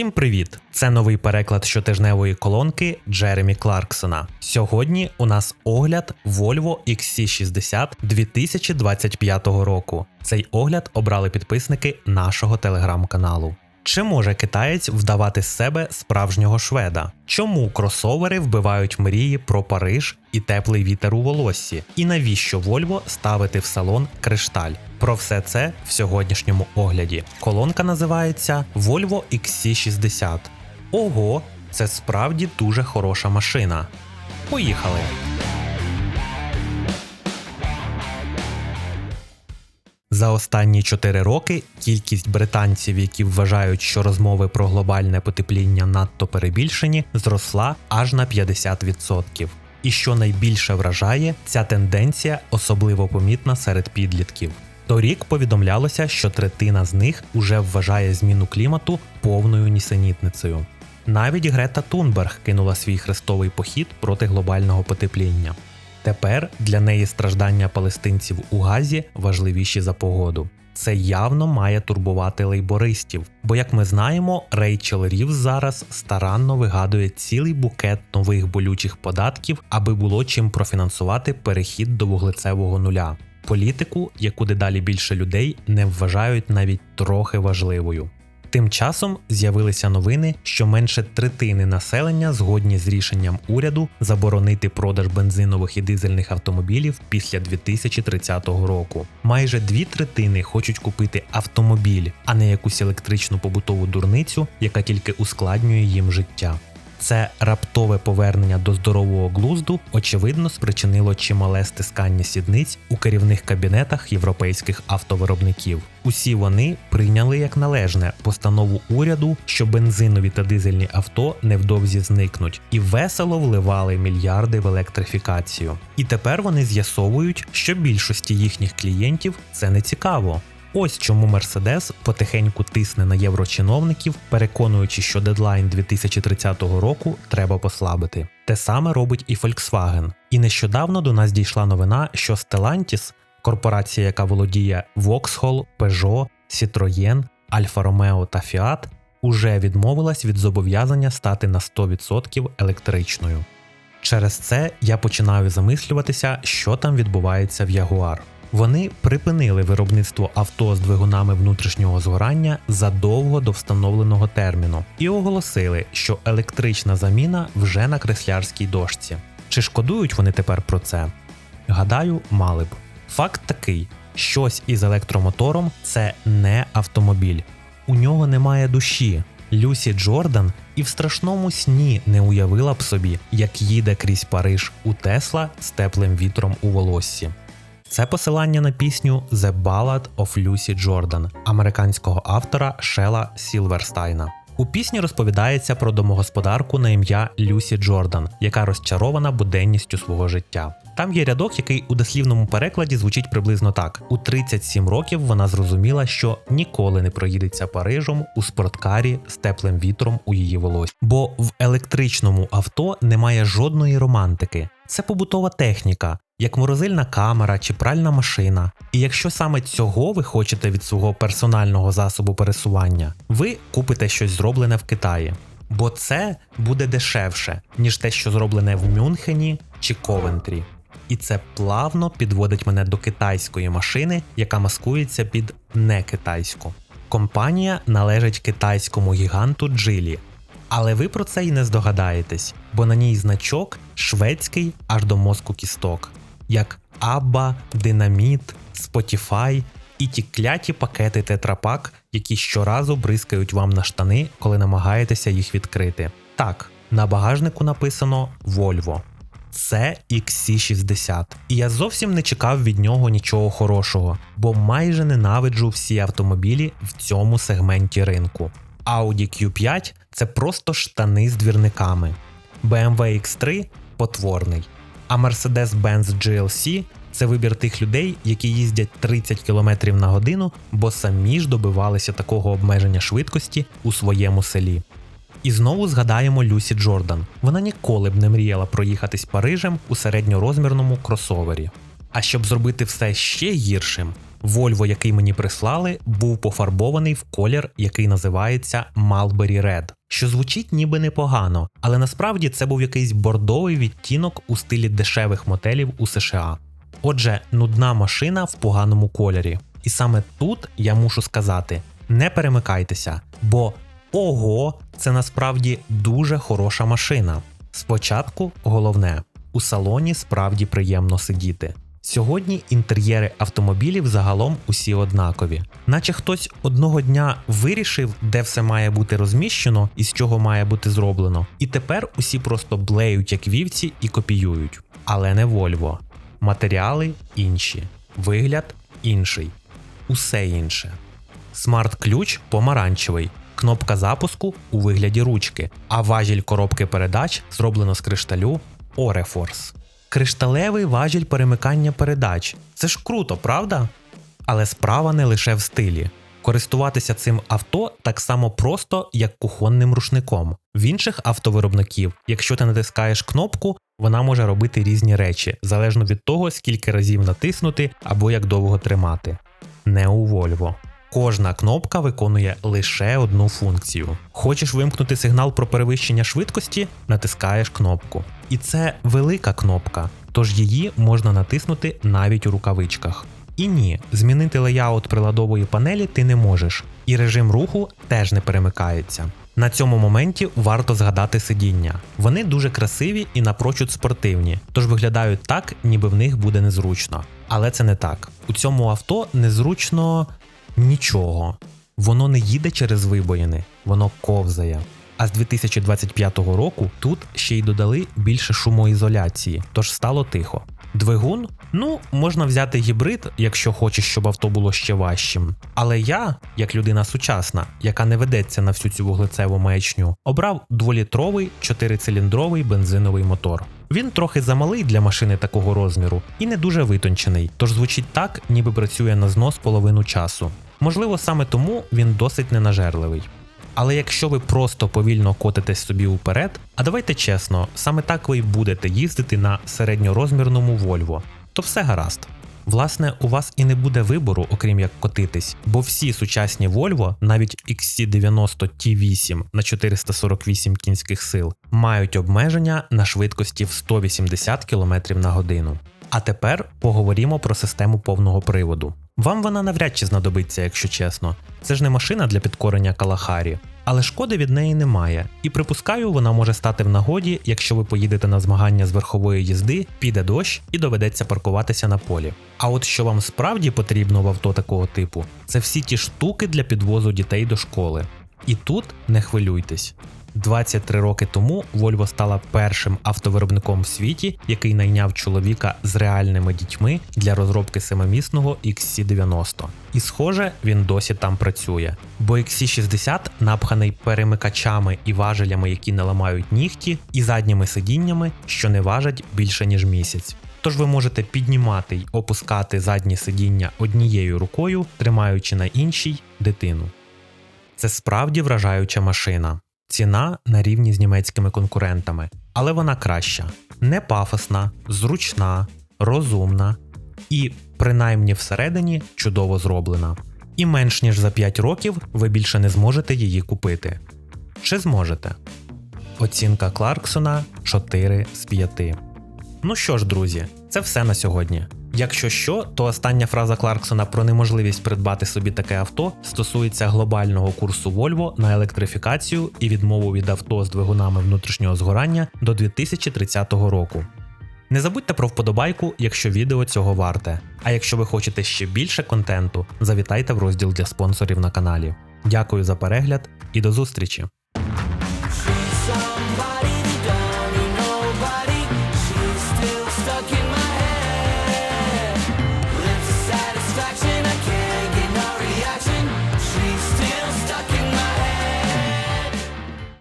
Всім привіт! Це новий переклад щотижневої колонки Джеремі Кларксона. Сьогодні у нас огляд Volvo XC60 2025 року. Цей огляд обрали підписники нашого телеграм-каналу. Чи може китаєць вдавати з себе справжнього шведа? Чому кросовери вбивають мрії про Париж і теплий вітер у волоссі? І навіщо Volvo ставити в салон кришталь? Про все це в сьогоднішньому огляді. Колонка називається Volvo XC60. Ого, це справді дуже хороша машина. Поїхали! За останні 4 роки кількість британців, які вважають, що розмови про глобальне потепління надто перебільшені, зросла аж на 50%. І що найбільше вражає, ця тенденція особливо помітна серед підлітків. Торік повідомлялося, що третина з них уже вважає зміну клімату повною нісенітницею. Навіть Грета Тунберг кинула свій хрестовий похід проти глобального потепління. Тепер для неї страждання палестинців у Газі важливіші за погоду. Це явно має турбувати лейбористів, бо, як ми знаємо, Рейчел Рівз зараз старанно вигадує цілий букет нових болючих податків, аби було чим профінансувати перехід до вуглецевого нуля. Політику, яку дедалі більше людей не вважають навіть трохи важливою. Тим часом з'явилися новини, що менше третини населення згодні з рішенням уряду заборонити продаж бензинових і дизельних автомобілів після 2030 року. Майже дві третини хочуть купити автомобіль, а не якусь електричну побутову дурницю, яка тільки ускладнює їм життя. Це раптове повернення до здорового глузду, очевидно, спричинило чимале стискання сідниць у керівних кабінетах європейських автовиробників. Усі вони прийняли як належне постанову уряду, що бензинові та дизельні авто невдовзі зникнуть, і весело вливали мільярди в електрифікацію. І тепер вони з'ясовують, що більшості їхніх клієнтів це не цікаво. Ось чому Мерседес потихеньку тисне на єврочиновників, переконуючи, що дедлайн 2030 року треба послабити. Те саме робить і Volkswagen. І нещодавно до нас дійшла новина, що Stellantis, корпорація, яка володіє Vauxhall, Peugeot, Citroën, Alfa Romeo та Fiat, уже відмовилась від зобов'язання стати на 100% електричною. Через це я починаю замислюватися, що там відбувається в Jaguar. Вони припинили виробництво авто з двигунами внутрішнього згорання задовго до встановленого терміну і оголосили, що електрична заміна вже на креслярській дошці. Чи шкодують вони тепер про це? Гадаю, мали б. Факт такий: щось із електромотором це не автомобіль, у нього немає душі. Люсі Джордан і в страшному сні не уявила б собі, як їде крізь Париж у Тесла з теплим вітром у волоссі. Це посилання на пісню The Ballad of Lucy Jordan американського автора Шела Сілверстайна. У пісні розповідається про домогосподарку на ім'я Люсі Джордан, яка розчарована буденністю свого життя. Там є рядок, який у дослівному перекладі звучить приблизно так: у 37 років вона зрозуміла, що ніколи не проїдеться Парижем у спорткарі з теплим вітром у її волосі. Бо в електричному авто немає жодної романтики. Це побутова техніка, як морозильна камера чи пральна машина. І якщо саме цього ви хочете від свого персонального засобу пересування, ви купите щось зроблене в Китаї. Бо це буде дешевше, ніж те, що зроблене в Мюнхені чи Ковентрі. І це плавно підводить мене до китайської машини, яка маскується під не китайську. Компанія належить китайському гіганту Джилі, але ви про це й не здогадаєтесь, бо на ній значок шведський аж до мозку кісток, як Abba, Dynamit, Spotify і ті кляті пакети тетрапак, які щоразу бризкають вам на штани, коли намагаєтеся їх відкрити. Так, на багажнику написано Volvo. Це XC60. І я зовсім не чекав від нього нічого хорошого, бо майже ненавиджу всі автомобілі в цьому сегменті ринку. Audi Q5 це просто штани з двірниками. BMW X3 потворний. А Mercedes-Benz GLC це вибір тих людей, які їздять 30 км на годину, бо самі ж добивалися такого обмеження швидкості у своєму селі. І знову згадаємо Люсі Джордан. Вона ніколи б не мріяла проїхатись Парижем у середньорозмірному кросовері. А щоб зробити все ще гіршим, Volvo, який мені прислали, був пофарбований в колір, який називається Mulberry Red, що звучить ніби непогано, але насправді це був якийсь бордовий відтінок у стилі дешевих мотелів у США. Отже, нудна машина в поганому кольорі. І саме тут я мушу сказати: не перемикайтеся, бо ого, це насправді дуже хороша машина. Спочатку головне, у салоні справді приємно сидіти. Сьогодні інтер'єри автомобілів загалом усі однакові, наче хтось одного дня вирішив, де все має бути розміщено і з чого має бути зроблено. І тепер усі просто блеють як вівці і копіюють. Але не Volvo. Матеріали інші, вигляд інший, усе інше. Смарт-ключ помаранчевий, кнопка запуску у вигляді ручки, а важіль коробки передач зроблено з кришталю Oreforce. Кришталевий важіль перемикання передач. Це ж круто, правда? Але справа не лише в стилі. Користуватися цим авто так само просто, як кухонним рушником. В інших автовиробників, якщо ти натискаєш кнопку, вона може робити різні речі, залежно від того, скільки разів натиснути або як довго тримати. Не у Volvo. Кожна кнопка виконує лише одну функцію. Хочеш вимкнути сигнал про перевищення швидкості, натискаєш кнопку. І це велика кнопка, тож її можна натиснути навіть у рукавичках. І ні, змінити леяут приладової панелі ти не можеш, і режим руху теж не перемикається. На цьому моменті варто згадати сидіння. Вони дуже красиві і напрочуд спортивні, тож виглядають так, ніби в них буде незручно. Але це не так. У цьому авто незручно нічого. Воно не їде через вибоїни, воно ковзає. А з 2025 року тут ще й додали більше шумоізоляції, тож стало тихо. Двигун, ну, можна взяти гібрид, якщо хочеш, щоб авто було ще важчим. Але я, як людина сучасна, яка не ведеться на всю цю вуглецеву маячню, обрав дволітровий чотирициліндровий бензиновий мотор. Він трохи замалий для машини такого розміру і не дуже витончений, тож звучить так, ніби працює на знос половину часу. Можливо, саме тому він досить ненажерливий. Але якщо ви просто повільно котитесь собі уперед, а давайте чесно, саме так ви й будете їздити на середньорозмірному Volvo, то все гаразд. Власне, у вас і не буде вибору, окрім як котитись, бо всі сучасні Volvo, навіть XC90 T8 на 448 кінських сил, мають обмеження на швидкості в 180 км на годину. А тепер поговоримо про систему повного приводу. Вам вона навряд чи знадобиться, якщо чесно. Це ж не машина для підкорення Калахарі, але шкоди від неї немає. І припускаю, вона може стати в нагоді, якщо ви поїдете на змагання з верхової їзди, піде дощ і доведеться паркуватися на полі. А от що вам справді потрібно в авто такого типу, це всі ті штуки для підвозу дітей до школи. І тут не хвилюйтесь. 23 роки тому Volvo стала першим автовиробником в світі, який найняв чоловіка з реальними дітьми для розробки семимісного XC90. І схоже, він досі там працює. Бо XC60 напханий перемикачами і важелями, які не ламають нігті, і задніми сидіннями, що не важать більше ніж місяць. Тож ви можете піднімати й опускати задні сидіння однією рукою, тримаючи на іншій дитину. Це справді вражаюча машина. Ціна на рівні з німецькими конкурентами, але вона краща, не пафосна, зручна, розумна і, принаймні всередині, чудово зроблена. І менш ніж за 5 років ви більше не зможете її купити. Чи зможете? Оцінка Кларксона 4 з 5. Ну що ж, друзі, це все на сьогодні. Якщо що, то остання фраза Кларксона про неможливість придбати собі таке авто стосується глобального курсу Volvo на електрифікацію і відмову від авто з двигунами внутрішнього згорання до 2030 року. Не забудьте про вподобайку, якщо відео цього варте. А якщо ви хочете ще більше контенту, завітайте в розділ для спонсорів на каналі. Дякую за перегляд і до зустрічі!